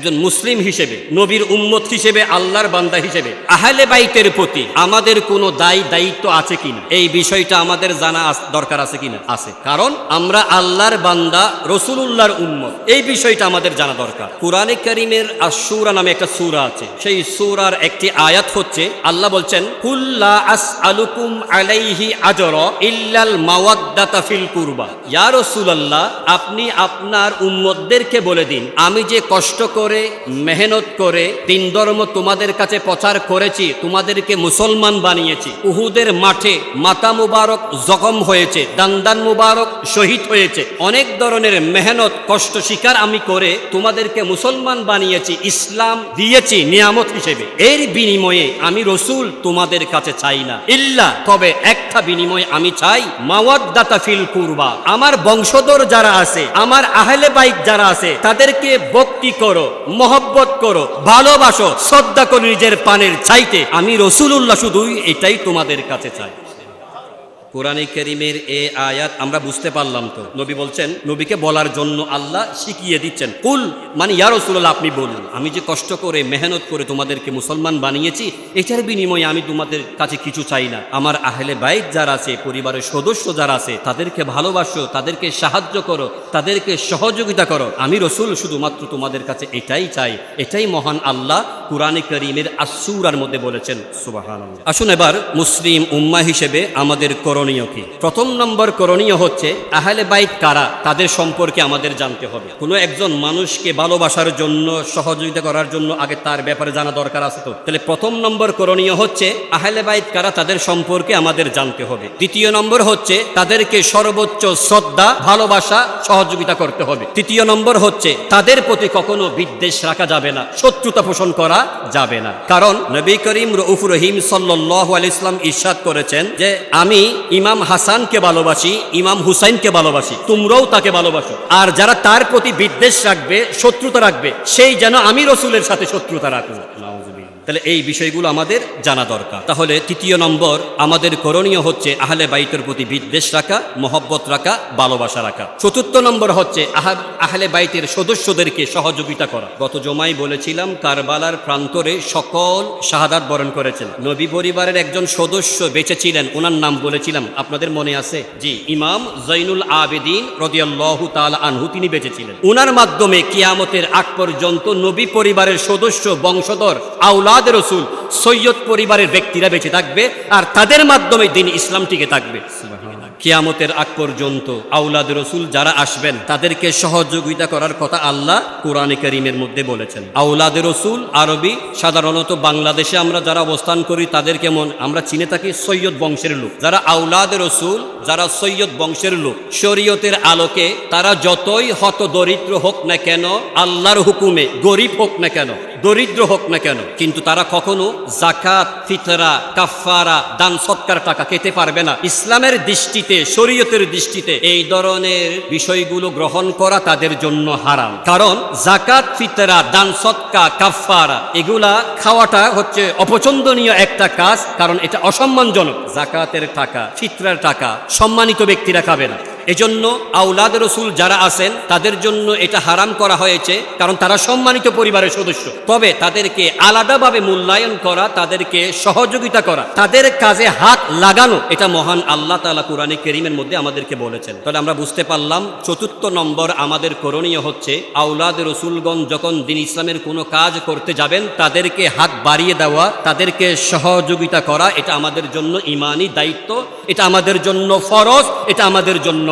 একজন মুসলিম হিসেবে, নবীর উম্মত হিসেবে, আল্লাহর বান্দা হিসেবে। আহলে বাইতের প্রতি আমাদের কোনো দায়, দায়িত্ব আছে কিনা? এই বিষয়টা আমাদের জানা দরকার আছে কিনা? আছে। কারণ আমরা আল্লাহর বান্দা, রসুলুল্লাহর উম্মত। এই বিষয়টা আমাদের জানা দরকার। কোরআনে করিমের আশুরা নামে একটা সুরা আছে। সেই সূরার একটি আয়াত হচ্ছে, আল্লাহ বলছেন আস আলুকুম আলাইহি ইল্লাল কুরবা। আপনি আপনার উম্মতদেরকে বলে দিন, আমি যে কষ্ট করে মেহনত করে দিন ধর্ম তোমাদের কাছে প্রচার করেছি, তোমাদেরকে মুসলমান বানিয়েছি। উহুদের মাঠে মাতা মুবারক জখম হয়েছে, দান্দান মুবারক শহীদ হয়েছে। অনেক ধরনের মেহনত, কষ্ট স্বীকার আমি করে তোমাদেরকে মুসলমান বানিয়েছি, ইসলাম দিয়েছি নিয়ামত হিসেবে। এর বিনিময়ে আমি রসুল তোমাদের কাছে চাই না। ইল্লা, তবে একটা বিনিময় আমি চাই, মাওয়াদ্দাতা ফিল কুরবা। আমার বংশধর যারা আছে, আমার আহলে বাইক যারা আছে, তাদেরকে ভক্তি করো। মহব্বত করো, ভালোবাসো, শ্রদ্ধা করো নিজের পানের চাইতে। আমি রসুল্লাহ শুধুই এটাই তোমাদের কাছে চাই। কোরআনে করিমের এ আয়াত আমরা বুঝতে পারলাম তো। নবী বলছেন, নবীকে বলার জন্য আল্লাহ শিখিয়ে দিচ্ছেন। কুল মানে ইয়া রসুল্লাহ আপনি বলুন, আমি যে কষ্ট করে, মেহনত করে তোমাদেরকে মুসলমান বানিয়েছি, এটার বিনিময়ে আমি তোমাদের কাছে কিছু চাই না। আমার আহলে বাইক যারা আছে, পরিবারের সদস্য যারা আছে, তাদেরকে ভালোবাসো, তাদেরকে সাহায্য করো, তাদেরকে সহযোগিতা করো। আমি রসুল শুধুমাত্র তোমাদের কাছে এটাই চাই, এটাই মহান আল্লাহ কোরআনে করিমের আসুরার মধ্যে বলেছেন সুবাহান আসুন এবার মুসলিম উম্মা হিসেবে আমাদের করণীয় কি? প্রথম নম্বর করণীয় হচ্ছে আহলে বাইত কারা? তাদের সম্পর্কে আমাদের জানতে হবে। কোনো একজন মানুষকে ভালোবাসার জন্য, সহযোগিতা করার জন্য আগে তার ব্যাপারে জানা দরকার আছে তো? তাহলে প্রথম নম্বর করণীয় হচ্ছে আহলে বাইত কারা তাদের সম্পর্কে আমাদের জানতে হবে। দ্বিতীয় নম্বর হচ্ছে তাদেরকে সর্বোচ্চ শ্রদ্ধা, ভালোবাসা, সহযোগিতা করতে হবে। তৃতীয় নম্বর হচ্ছে তাদের প্রতি কখনো বিদ্বেষ রাখা যাবে না, শত্রুতা পোষণ করা যাবে না। কারণ নবী করিম রউফ রহিম সাল্লাহ ইসলাম ইরশাদ করেছেন যে, আমি ইমাম হাসানকে ভালোবাসি, ইমাম হুসাইনকে ভালোবাসি, তোমরাও তাকে ভালোবাসো। আর যারা তার প্রতি বিদ্বেষ রাখবে, শত্রুতা রাখবে, সেই যেন আমি রসুলের সাথে শত্রুতা রাখব তাহলে এই বিষয়গুলো আমাদের জানা দরকার। তাহলে তৃতীয় নম্বর, আমাদের করণীয় হচ্ছে আহলে বাইতের প্রতি বিদ্বেষ রাখা, মহব্বত রাখা, ভালোবাসা রাখা। চতুর্থ নম্বর হচ্ছে আহলে বাইতের সদস্যদেরকে সহযোগিতা করা। গত জমাই বলেছিলাম, কারবালার প্রান্তরে সকল শাহাদাত বরণ করেছেন। নবী পরিবারের একজন সদস্য বেঁচে ছিলেন ওনার নাম বলেছিলাম। আপনাদের মনে আছে? জি, ইমাম জৈনুল আবেদিন তাআলা আনহু তিনি বেঁচে ছিলেন ওনার মাধ্যমে কিয়ামতের আগ পর্যন্ত নবী পরিবারের সদস্য, বংশধর আউলাদ রসুল সৈয়দ পরিবারের ব্যক্তিরা বেঁচে থাকবে আর তাদের মাধ্যমে দিন ইসলাম টিকে থাকবে। কিয়ামতের আগ পর্যন্ত আউলাদ রসুল যারা আসবেন তাদেরকে সহযোগিতা করার কথা আল্লাহ কোরআনে করিমের মধ্যে বলেছেন। আউলাদ রসুল আরবি সাধারণত বাংলাদেশে আমরা যারা অবস্থান করি তাদের কেমন? আমরা চিনে থাকি সৈয়দ বংশের লোক। যারা আউলাদ রসুল যারা সৈয়দ বংশের লোক শরীয়তের আলোকে তারা যতই হত দরিদ্র হোক না কেন আল্লাহর হুকুমে গরিব হোক না কেন দরিদ্র হোক না কেন, কিন্তু তারা কখনো জাকাত ফিতরা কাফারা দান সৎকার টাকা খেতে পারবে না। ইসলামের দৃষ্টিতে, শরীয়তের দৃষ্টিতে এই ধরনের বিষয়গুলো গ্রহণ করা তাদের জন্য হারাম। কারণ জাকাত ফিতরা, দান সৎকা কাফারা এগুলা খাওয়াটা হচ্ছে অপছন্দনীয় একটা কাজ, কারণ এটা অসম্মানজনক। জাকাতের টাকা, ফিতরার টাকা সম্মানিত ব্যক্তিরা খাবে না। এজন্য আউলাদ রসুল যারা আছেন, তাদের জন্য এটা হারাম করা হয়েছে, কারণ তারা সম্মানিত পরিবারের সদস্য। তবে তাদেরকে আলাদাভাবে মূল্যায়ন করা, তাদেরকে সহযোগিতা করা, তাদের কাজে হাত লাগানো, এটা মহান আল্লাহ তালা কোরআনে কেরিমের মধ্যে আমাদেরকে বলেছেন। তাহলে আমরা বুঝতে পারলাম, চতুর্থ নম্বর আমাদের করণীয় হচ্ছে আউলাদ রসুলগণ যখন দিন ইসলামের কোনো কাজ করতে যাবেন, তাদেরকে হাত বাড়িয়ে দেওয়া, তাদেরকে সহযোগিতা করা, এটা আমাদের জন্য ইমানি দায়িত্ব, এটা আমাদের জন্য ফরজ, এটা আমাদের জন্য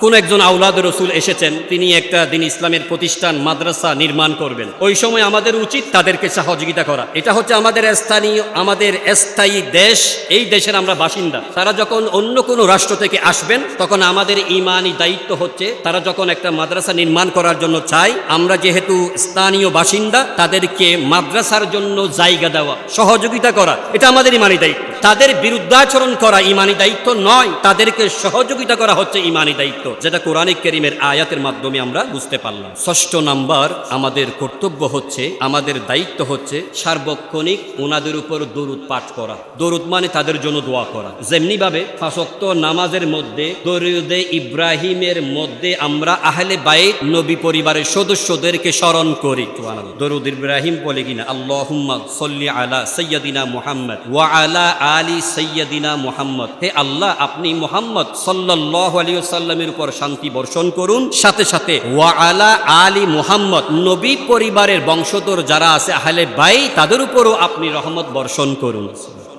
কোন একজন আউলাদ রসুল এসেছেন, তিনি একটা দিন ইসলামের প্রতিষ্ঠান, মাদ্রাসা নির্মাণ করবেন। ওই সময় আমাদের উচিত তাদেরকে সহযোগিতা করা। এটা হচ্ছে আমাদের স্থানীয়, আমাদের স্থায়ী দেশ। এই দেশের আমরা বাসিন্দা। তারা যখন অন্য কোনো রাষ্ট্র থেকে আসবেন, তখন আমাদের ইমানি দায়িত্ব হচ্ছে, তারা যখন একটা মাদ্রাসা নির্মাণ করার জন্য চায়, আমরা যেহেতু স্থানীয় বাসিন্দা, তাদেরকে মাদ্রাসার জন্য জায়গা দেওয়া, সহযোগিতা করা, এটা আমাদের ইমানি দায়িত্ব। তাদের বিরুদ্ধাচরণ করা ইমানি দায়িত্ব নয়, তাদেরকে সহযোগিতা করা হচ্ছে ইমানি দায়িত্ব, যেটা কোরআনিক করিমের আয়াতের মাধ্যমে আমরা বুঝতে পারলাম। ষষ্ঠ নাম্বার, আমাদের কর্তব্য হচ্ছে, আমাদের দায়িত্ব হচ্ছে সার্বক্ষণিক ওনাদের উপর দরুদ পাঠ করা। দরুদ মানে তাদের জন্য দোয়া করা। যেমনি ভাবে ফাঁসক্ত নামাজের মধ্যে, দরুদে ইব্রাহিমের মধ্যে আমরা আহলে বাইত নবী পরিবারের সদস্যদেরকে স্মরণ করি। দরুদ ইব্রাহিম বলে কিনা? আল্লাহুম্মা সল্লি আলা সৈয়দিনা মুহাম্মদ ওয়া আলা আলী সৈয়দিনা মোহাম্মদ। হে আল্লাহ, আপনি মোহাম্মদ সাল্লাহ আলী সাল্লামের উপর শান্তি বর্ষণ করুন। সাথে সাথে, ওয়া আলা আলী মুহাম্মদ, নবী পরিবারের বংশধর যারা আছে আহলে বাই তাদের উপরও আপনি রহমত বর্ষণ করুন।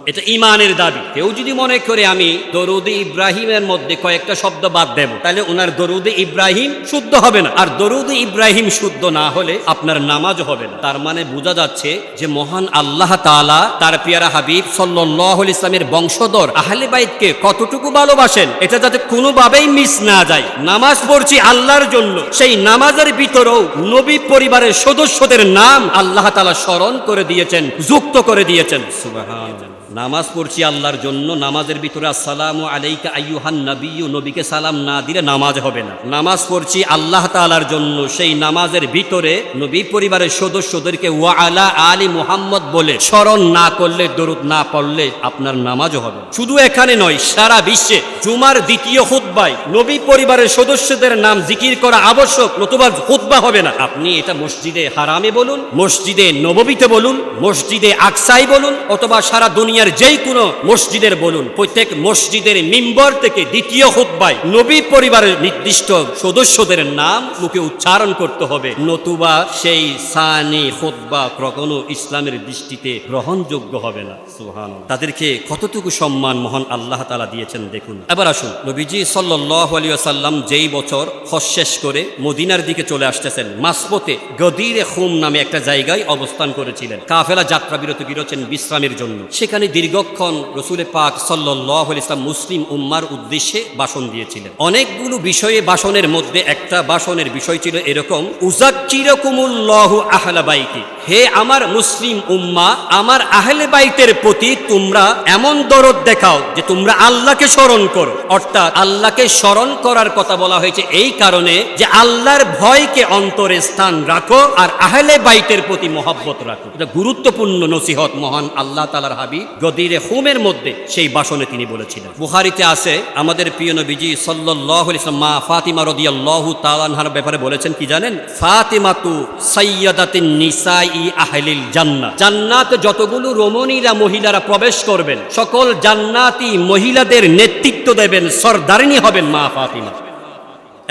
এটা ইমানের দাবি। কেউ যদি মনে করে আমি দরুদে ইব্রাহিমের মধ্যে কয়েকটা শব্দ বাদ দেব, তাহলে ওনার দরুদে ইব্রাহিম শুদ্ধ হবে না। আর দরুদে ইব্রাহিম শুদ্ধ না হলে আপনার নামাজ হবে না। তার মানে বোঝা যাচ্ছে যে মহান আল্লাহ তাআলা তার পিয়ারা হাবিব সাল্লাহ ইসলামের বংশধর আহলে বাইতকে কতটুকু ভালোবাসেন, এটা যাতে কোনোভাবেই মিস না যায়। নামাজ পড়ছি আল্লাহর জন্য, সেই নামাজের ভিতরেও নবী পরিবারের সদস্যদের নাম আল্লাহ তাআলা স্মরণ করে দিয়েছেন, যুক্ত করে দিয়েছেন। সুবহানাল্লাহ। নামাজ পড়ছি আল্লাহর জন্য, নামাজের ভিতরে আসসালামু আলাইকা আইয়ুহান নবিয়্যু, নবীকে সালাম না দিলে নামাজ হবে না। নামাজ পড়ছি আল্লাহ তাআলার জন্য, সেই নামাজের ভিতরে নবী পরিবারের সদস্যদেরকে ওয়া আলা আলী মুহাম্মদ বলে স্মরণ না করলে, দরুদ না পড়লে আপনার নামাজও হবে শুধু এখানে নয়, সারা বিশ্বে জুমার দ্বিতীয় খুতবায় নবী পরিবারের সদস্যদের নাম জিকির করা আবশ্যক, নতুবা খুতবা হবে না। আপনি এটা মসজিদে হারামে বলুন, মসজিদে নববীতে বলুন, মসজিদে আকসাই বলুন, অথবা সারা দুনিয়ার যেই কোনো মসজিদের বলুন, প্রত্যেক মসজিদের মিম্বর থেকে দ্বিতীয় খুতবায় নবী পরিবারের নির্দিষ্ট সদস্যদের নাম মুখে উচ্চারণ করতে হবে। নতুবা সেই সানি খুতবা কখনো ইসলামের দৃষ্টিতে গ্রহণযোগ্য হবে না। সুহান তাদেরকে কতটুকু সম্মান মহান আল্লাহ তালা দিয়েছেন দেখুন। এবার আসুন, নবীজি সাল্লাহ সাল্লাম যেই বছর হজ শেষ করে মদিনার দিকে চলে আসতেছেন মাসপতে গদিরে খুম নামে একটা জায়গায় অবস্থান করেছিলেন। কাফেলা যাত্রা বিরতি বিরোচেন বিশ্রামের জন্য। সেখানে দীর্ঘক্ষণ রসুলে পাক সাল্লাহ ইসলাম মুসলিম উম্মার উদ্দেশ্যে ভাষণ দিয়েছিলেন। অনেকগুলো বিষয়ে ভাষণের মধ্যে একটা ভাষণের বিষয় ছিল এরকম উজাক্কিরকুমুল্লাহু আহলা বাইতি। হে আমার মুসলিম উম্মা, আমার আহলে বাইতের প্রতি তোমরা এমন দরদ দেখাও যে তোমরা আল্লাহকে স্মরণ করো। অর্থাৎ আল্লাহকে স্মরণ করার কথা বলা হয়েছে এই কারণে যে আল্লাহর ভয়কে অন্তরে স্থান রাখো আর আহলে বাইতের প্রতি মহব্বত রাখো। এটা গুরুত্বপূর্ণ নসিহত মহান আল্লাহ তালার হাবি গদিরে হুমের মধ্যে সেই ভাষণে তিনি বলেছিলেন। বুহারিতে আছে, আমাদের প্রিয় নবীজি সাল্লাহ ইসলাম মা ফাতিমা রদিয়াল্লাহু তালানহার ব্যাপারে বলেছেন কি জানেন? ফাতিমা তু সৈয়দাতিন নিসাই আহলিল জান্নাত জান্নাত যতগুলো রমণীরা, মহিলারা প্রবেশ করবেন, সকল জান্নাতি মহিলাদের নেতৃত্ব দেবেন, সর্দারিনী হবেন মা ফাতিমা।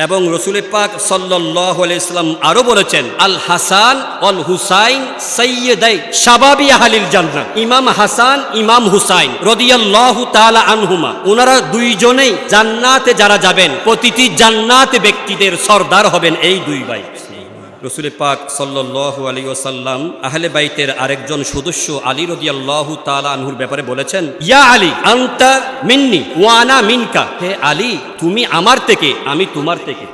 এবং রসুলের পাক সাল্লাহ ইসলাম আরও বলেছেন, আল হাসান অল হুসাইন সৈয়দাই সাবাবি আহালিল জান্নাত ইমাম হাসান, ইমাম হুসাইন রদিয়াল্লাহু আনহুমা ওনারা দুইজনেই জান্নাতে যারা যাবেন, প্রতিটি জান্নাত ব্যক্তিদের সর্দার হবেন এই দুই ভাই। রসুলের পাক সাল্লাল্লাহু আলী ওসাল্লাম আহলে বাইতের আরেকজন সদস্য আলী রদিয়াল্লাহু তাআলা আনহুর ব্যাপারে বলেছেন, ইয়া আলী, আন্তা মিন্নি ওয়ানা মিনকা। হে আলী, তুমি আমার থেকে, আমি তোমার থেকে।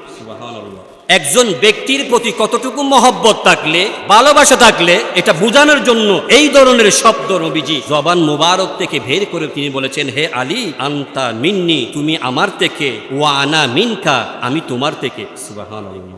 একজন ব্যক্তির প্রতি কতটুকু মহব্বত থাকলে, ভালোবাসা থাকলে, এটা বোঝানোর জন্য এই ধরনের শব্দ নবীজি জবান মোবারক থেকে বের করে তিনি বলেছেন, হে আলী, আন্তা মিন্নি, তুমি আমার থেকে ওয়ানা মিনকা, আমি তোমার থেকে। সুবহানাল্লাহ।